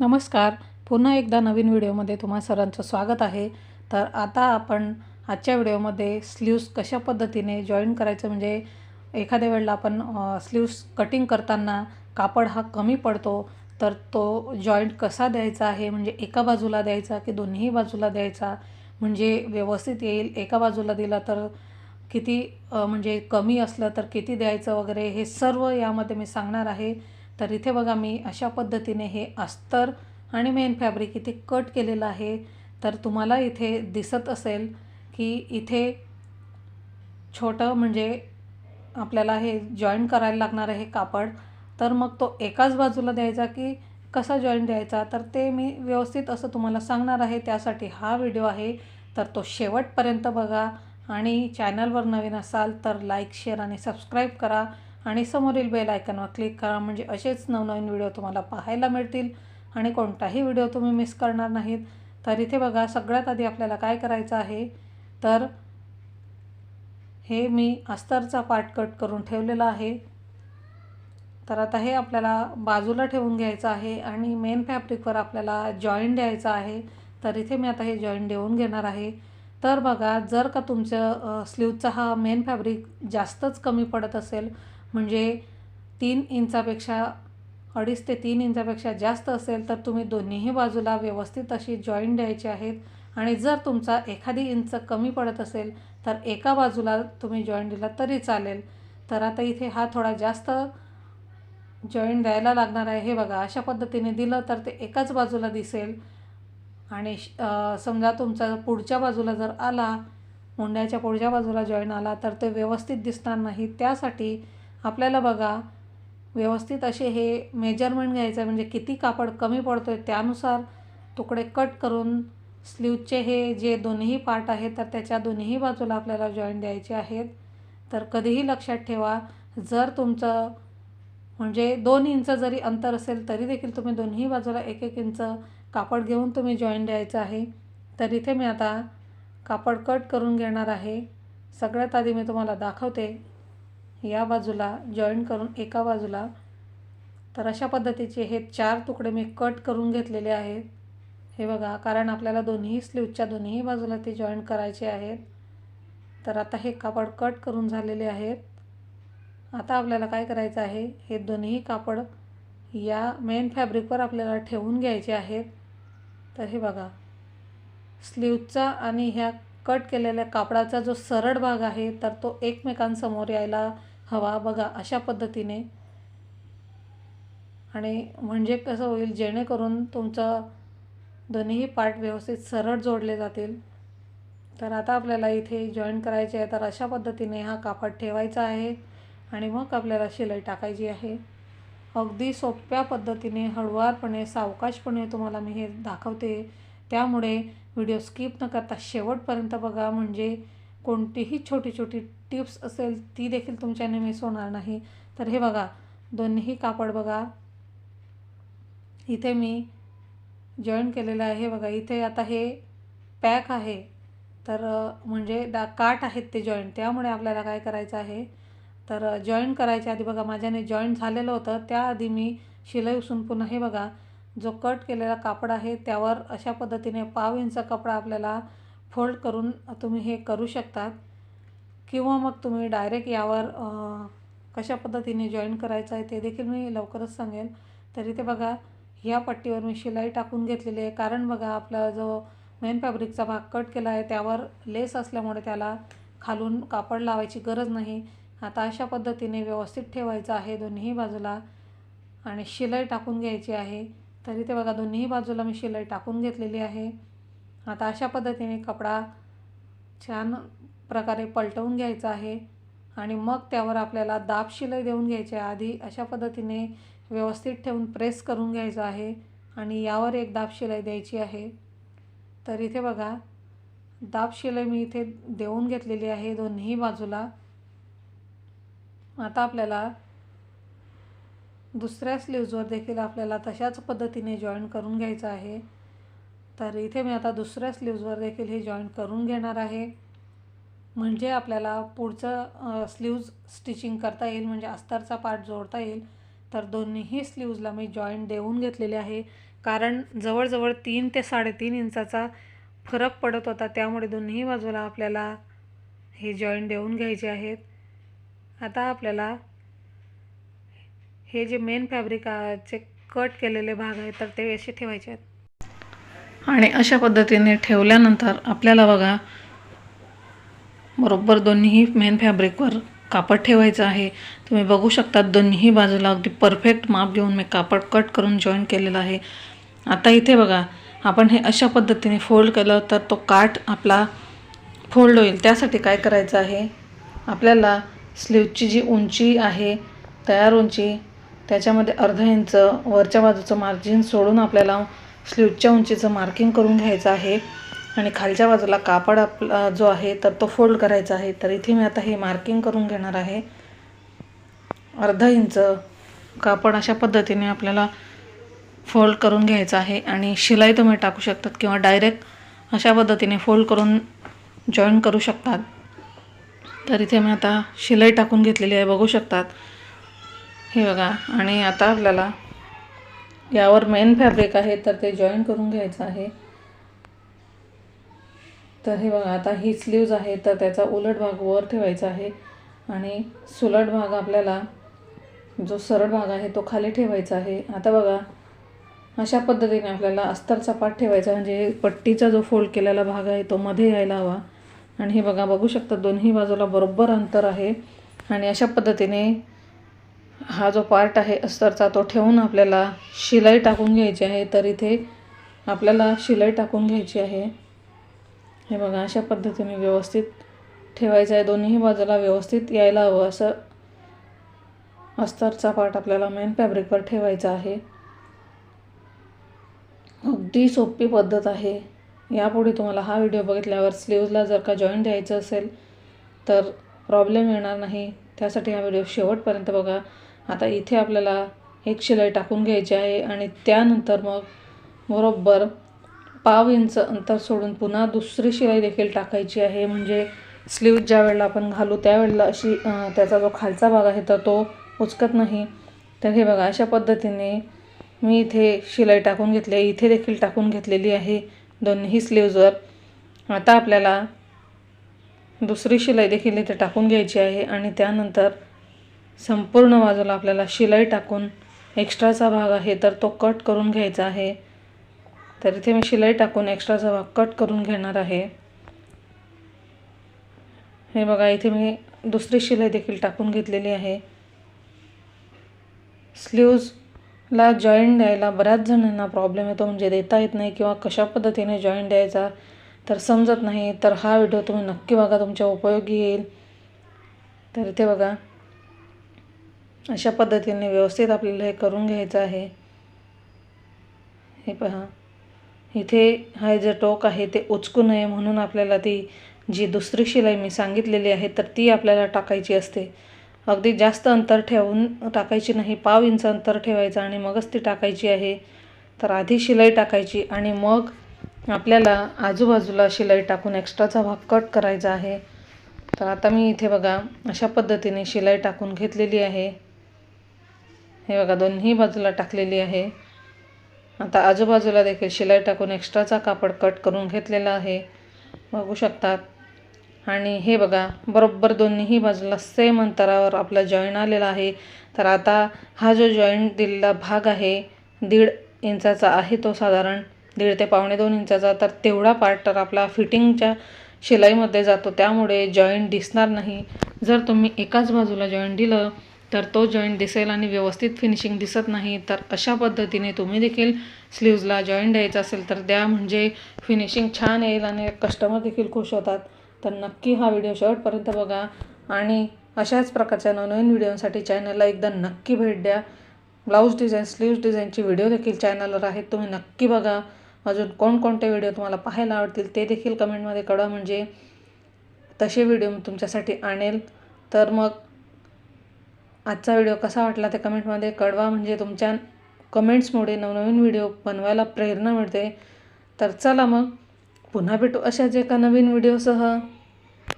नमस्कार. पुन्हा एकदा नवीन व्हिडिओमध्ये तुम्हा सरांचं स्वागत आहे. तर आता आपण आजच्या व्हिडिओमध्ये स्लीव्स कशा पद्धतीने जॉईन करायचं म्हणजे एखाद्या वेळेला आपण स्लीव्स कटिंग करताना कापड हा कमी पडतो तर तो जॉईंट कसा द्यायचा आहे? म्हणजे एका बाजूला द्यायचा की दोन्ही बाजूला द्यायचा? म्हणजे व्यवस्थित येईल एका बाजूला दिला तर किती म्हणजे कमी असलं तर किती द्यायचं वगैरे हे सर्व यामध्ये मी सांगणार आहे. तर इथे बघा मी अशा पद्धतीने हे अस्तर आणि मेन फॅब्रिक इथे कट केलेलं आहे. तर तुम्हाला इथे दिसत असेल की इथे छोटं म्हणजे आपल्याला हे जॉईन करायला लागणार आहे कापड. तर मग तो एकाच बाजूला द्यायचा की कसा जॉईन द्यायचा? तर ते मी व्यवस्थित असं तुम्हाला सांगणार आहे. त्यासाठी हा व्हिडिओ आहे. तर तो शेवटपर्यंत बघा. आणि चॅनलवर नवीन असाल तर लाईक शेअर आणि सबस्क्राईब करा. आणि समोरील बेल आयकनवर क्लिक करा म्हणजे असेच नवनवीन व्हिडिओ तुम्हाला पाहायला मिळतील. आणि कोणताही व्हिडिओ तुम्ही मिस करणार नाहीत तर इथे बघा सगळ्यात आधी आपल्याला काय करायचं आहे तर हे मी अस्तरचा पार्ट कट करून ठेवलेला आहे. तर आता हे आपल्याला बाजूला ठेवून घ्यायचं आहे आणि मेन फॅब्रिकवर आपल्याला जॉईंट द्यायचं आहे. तर इथे मी आता हे जॉईंट देऊन घेणार आहे. तर बघा जर का तुमचं स्लीवचा हा मेन फॅब्रिक जास्तच कमी पडत असेल म्हणजे तीन इंचापेक्षा अडीच ते तीन इंचापेक्षा जास्त असेल तर तुम्ही दोन्हीही बाजूला व्यवस्थित अशी जॉईंट द्यायची आहेत. आणि जर तुमचा एखादी इंच कमी पडत असेल तर एका बाजूला तुम्ही जॉईंट दिला तरी चालेल. तर आता इथे हा थोडा जास्त जॉईंट द्यायला लागणार आहे. हे बघा अशा पद्धतीने दिलं तर ते एकाच बाजूला दिसेल. आणि श- समजा तुमचा पुढच्या बाजूला जर आला मुंड्याच्या पुढच्या बाजूला जॉईन आला तर ते व्यवस्थित दिसणार नाही. त्यासाठी आपल्याला बघा व्यवस्थित असे हे मेजरमेंट घ्यायचं आहे. म्हणजे किती कापड कमी पडतो आहे त्यानुसार तुकडे कट करून स्लीवचे हे जे दोन्ही पार्ट आहेत तर त्याच्या दोन्ही बाजूला आपल्याला जॉईंट द्यायचे आहेत. तर कधीही लक्षात ठेवा जर तुमचं म्हणजे दोन इंच जरी अंतर असेल तरी देखील तुम्ही दोन्ही बाजूला एक एक इंच कापड घेऊन तुम्ही जॉईन द्यायचं आहे. तर इथे मी आता कापड कट करून घेणार आहे. सगळ्यात आधी मी तुम्हाला दाखवते या बाजूला जॉईन करून एका बाजूला तर अशा पद्धतीचे हे चार तुकडे मी कट करून घेतलेले आहेत. हे बघा कारण आपल्याला दोन्ही स्लीवच्या दोन्ही बाजूला ते जॉईन करायचे आहेत. तर आता हे कापड कट करून झालेले आहेत. आता आपल्याला काय करायचं आहे हे दोन्ही कापड या मेन फॅब्रिकवर आपल्याला ठेवून घ्यायचे आहेत. तर हे बघा स्लीवचा आणि ह्या कट केलेल्या कापडाचा जो सरळ भाग आहे तर तो एकमेकांसमोर यायला हवा बघा अशा पद्धतीने. आणि म्हणजे कसं होईल जेणेकरून तुमचं दोन्हीही पार्ट व्यवस्थित सरळ जोडले जातील. तर आता आपल्याला इथे जॉईन करायचे आहे तर अशा पद्धतीने हा कापड ठेवायचा आहे आणि मग आपल्याला शिलाई टाकायची आहे. अगदी सोप्या पद्धतीने हळुवारपणे सावकाशपणे तुम्हाला मी हे दाखवते. त्यामुळे व्हिडिओ स्किप न करता शेवटपर्यंत बघा म्हणजे कोणतीही छोटी छोटी टिप्स असेल ती देखील तुमच्याने मिस होणार नाही. तर हे बघा दोन्हीही कापड बघा. इथे मी जॉईन केलेलं आहे बघा. इथे आता हे पॅक आहे. तर म्हणजे डा काट आहेत ते जॉईंट त्यामुळे आपल्याला काय करायचं आहे? तर जॉईन करायच्या आधी बघा माझ्याने जॉईन झालेलं होतं. त्याआधी मी शिलाई उसून पुन्हा हे बघा जो कट केलेला कापड आहे त्यावर अशा पद्धतीने पाव इंच कपडा आपल्याला फोल्ड करून तुम्ही हे करू शकतात. किंवा मग तुम्ही डायरेक्ट यावर कशा पद्धतीने जॉईन करायचं आहे ते देखील मी लवकरच सांगेन. तरी ते बघा ह्या पट्टीवर मी शिलाई टाकून घेतलेली आहे. कारण बघा आपला जो मेन फॅब्रिकचा भाग कट केला आहे त्यावर लेस असल्यामुळे त्याला खालून कापड लावायची गरज नाही. आता अशा पद्धतीने व्यवस्थित ठेवायचं आहे दोन्ही बाजूला आणि शिलाई टाकून घ्यायची आहे. तरी ते बघा दोन्ही बाजूला मी शिलाई टाकून घेतलेली आहे. आता अशा पद्धतीने कपडा छान प्रकारे पलटवून घ्यायचा आहे आणि मग त्यावर आपल्याला दाब शिलाई देऊन घ्यायची आहे आधी अशा पद्धतीने व्यवस्थित ठेवून प्रेस करून घ्यायचं आहे आणि यावर एक दाब शिलाई द्यायची आहे. तर इथे बघा दाब शिलाई मी इथे देऊन घेतलेली आहे दोन्ही बाजूला. आता आपल्याला दुसऱ्या स्लीव्जवर देखील आपल्याला तशाच पद्धतीने जॉईन करून घ्यायचं आहे. तर इथे मी आता दुसऱ्या स्लीव्जवर देखील हे जॉईंट करून घेणार आहे. म्हणजे आपल्याला पुढचं स्लीव्ज स्टिचिंग करता येईल म्हणजे अस्तरचा पार्ट जोडता येईल. तर दोन्हीही स्लीव्जला मी जॉईंट देऊन घेतलेले आहे. कारण जवळजवळ तीन ते साडेतीन इंचाचा फरक पडत होता. त्यामुळे दोन्ही बाजूला आपल्याला हे जॉईंट देऊन घ्यायचे आहेत. आता आपल्याला हे जे मेन फॅब्रिकाचे कट केलेले भाग आहेत तर ते असे ठेवायचे आहेत. आणि अशा पद्धतीने ठेवल्यानंतर आपल्याला बघा बरोबर दोन्हीही मेन फॅब्रिकवर कापड ठेवायचं आहे. तुम्ही बघू शकता दोन्ही बाजूला अगदी परफेक्ट माप घेऊन मी कापड कट करून जॉईन केलेलं आहे. आता इथे बघा आपण हे अशा पद्धतीने फोल्ड केलं तर तो काठ आपला फोल्ड होईल. त्यासाठी काय करायचं आहे? आपल्याला स्लीवची जी उंची आहे तयार उंची त्याच्यामध्ये अर्धा इंच वरच्या बाजूचं मार्जिन सोडून आपल्याला स्लीवच्या उंचीचं मार्किंग करून घ्यायचं आहे. आणि खालच्या बाजूला कापड आपला जो आहे तर तो फोल्ड करायचा आहे. तर इथे मी आता हे मार्किंग करून घेणार आहे. अर्धा इंच कापड अशा पद्धतीने आपल्याला फोल्ड करून घ्यायचं आहे. आणि शिलाई तुम्ही टाकू शकतात किंवा डायरेक्ट अशा पद्धतीने फोल्ड करून जॉईन करू शकतात. तर इथे मी आता शिलाई टाकून घेतलेली आहे बघू शकतात. हे बघा. आणि आता आपल्याला यावर मेन फॅब्रिक आहे तर ते जॉईन करून घ्यायचं आहे. तर हे बघा आता ही स्लीव्ज आहे तर त्याचा उलट भाग वर ठेवायचा आहे. आणि सुलट भाग आपल्याला जो सरळ भाग आहे तो खाली ठेवायचा आहे. आता बघा अशा पद्धतीने आपल्याला अस्तरचा पाठ ठेवायचा म्हणजे पट्टीचा जो फोल्ड केलेला भाग आहे तो मध्ये यायला हवा. आणि हे बघा बघू शकता दोन्ही बाजूला बरोबर अंतर आहे. आणि अशा पद्धतीने हा जो पार्ट आहे अस्तरचा तो ठेवून आपल्याला शिलाई टाकून घ्यायची आहे. तर इथे आपल्याला शिलाई टाकून घ्यायची आहे. हे बघा अशा पद्धतीने व्यवस्थित ठेवायचं आहे. दोन्ही बाजूला व्यवस्थित यायला हवं. असं अस्तरचा पार्ट आपल्याला मेन फॅब्रिकवर ठेवायचा आहे. अगदी सोपी पद्धत आहे. यापुढे तुम्हाला हा व्हिडिओ बघितल्यावर स्लीव्जला जर का जॉईन द्यायचं असेल तर प्रॉब्लेम येणार नाही. त्यासाठी हा व्हिडिओ शेवटपर्यंत बघा. आता इथे आपल्याला एक शिलाई टाकून घ्यायची आहे आणि त्यानंतर मग बरोबर पाव इंच अंतर सोडून पुन्हा दुसरी शिलाई देखील टाकायची आहे. म्हणजे स्लीव ज्या वेळेला आपण घालू त्यावेळेला अशी त्याचा जो खालचा भाग आहे तर तो उचकत नाही. तर हे बघा अशा पद्धतीने मी इथे शिलाई टाकून घेतली आहे. इथे देखील टाकून घेतलेली आहे दोन्ही स्लीव्जवर आता आपल्याला दुसरी शिलाई देखील इथे टाकून घ्यायची आहे आणि त्यानंतर संपूर्ण बाजूला आपल्याला शिलाई टाकून एक्स्ट्राचा भाग आहे तर तो कट करून घ्यायचा आहे. तर इथे मी शिलाई टाकून एक्स्ट्राचा भाग कट करून घेणार आहे. हे बघा इथे मी दुसरी शिलाई देखील टाकून घेतलेली आहे. स्लीव्जला जॉईंट द्यायला बऱ्याच जणांना प्रॉब्लेम येतो म्हणजे देता येत नाही किंवा कशा पद्धतीने जॉईंट द्यायचा तर समजत नाही. तर हा व्हिडिओ तुम्ही नक्की बघा तुमच्या उपयोगी येईल. तर इथे बघा अशा पद्धतीने व्यवस्थित आपल्याला हे करून घ्यायचं आहे. हे पहा. इथे हा जे टोक आहे ते उचकू नये म्हणून आपल्याला ती जी दुसरी शिलाई मी सांगितलेली आहे तर ती आपल्याला टाकायची असते. अगदी जास्त अंतर ठेवून टाकायची नाही पाव इंच अंतर ठेवायचं आणि मगच ती टाकायची आहे. तर आधी शिलाई टाकायची आणि मग आपल्याला आजूबाजूला शिलाई टाकून एक्स्ट्राचा भाग कट करायचा आहे. तर आता मी इथे बघा अशा पद्धतीने शिलाई टाकून घेतलेली आहे. हे बघा दोन्ही बाजूला टाकलेली आहे. आता आजूबाजूला देखील शिलाई टाकून एक्स्ट्राचा कापड कट करून घेतलेला आहे. बघू शकतात. आणि हे बघा बरोबर दोन्हीही बाजूला सेम अंतरावर आपला जॉईन आलेला आहे. तर आता हा जो जॉईंट दिलेला भाग आहे दीड इंचाचा आहे तो साधारण. दीड ते पावणे दोन इंचाचा. तर तेवढा पार्ट तर आपला फिटिंगच्या शिलाईमध्ये जातो. त्यामुळे जॉईंट दिसणार नाही. जर तुम्ही एकाच बाजूला जॉईंट दिलं तर तो जॉईंट दिसेल आणि व्यवस्थित फिनिशिंग दिसत नाही तर अशा पद्धतीने तुम्ही देखील स्लीव्जला जॉईंट द्यायचं असेल तर द्या. म्हणजे फिनिशिंग छान येईल आणि कस्टमर देखील खुश होतात. तर नक्की हा व्हिडिओ शेवटपर्यंत बघा. आणि अशाच प्रकारच्या नवनवीन व्हिडिओसाठी चॅनलला एकदा नक्की भेट द्या. ब्लाऊज डिझाईन स्लीव्ज डिझाईनची व्हिडिओ देखील चॅनलवर आहेत. तुम्ही नक्की बघा. अजून कोणकोणते व्हिडिओ तुम्हाला पाहायला आवडतील ते देखील कमेंटमध्ये कळवा. म्हणजे तसे व्हिडिओ मी तुमच्यासाठी आणेल. तर मग आजचा व्हिडिओ कसा वाटला ते कमेंटमध्ये कळवा. म्हणजे तुमच्या कमेंट्समुळे नवनवीन व्हिडिओ बनवायला प्रेरणा मिळते. तर चला मग पुन्हा भेटू अशाच एका नवीन व्हिडिओसह.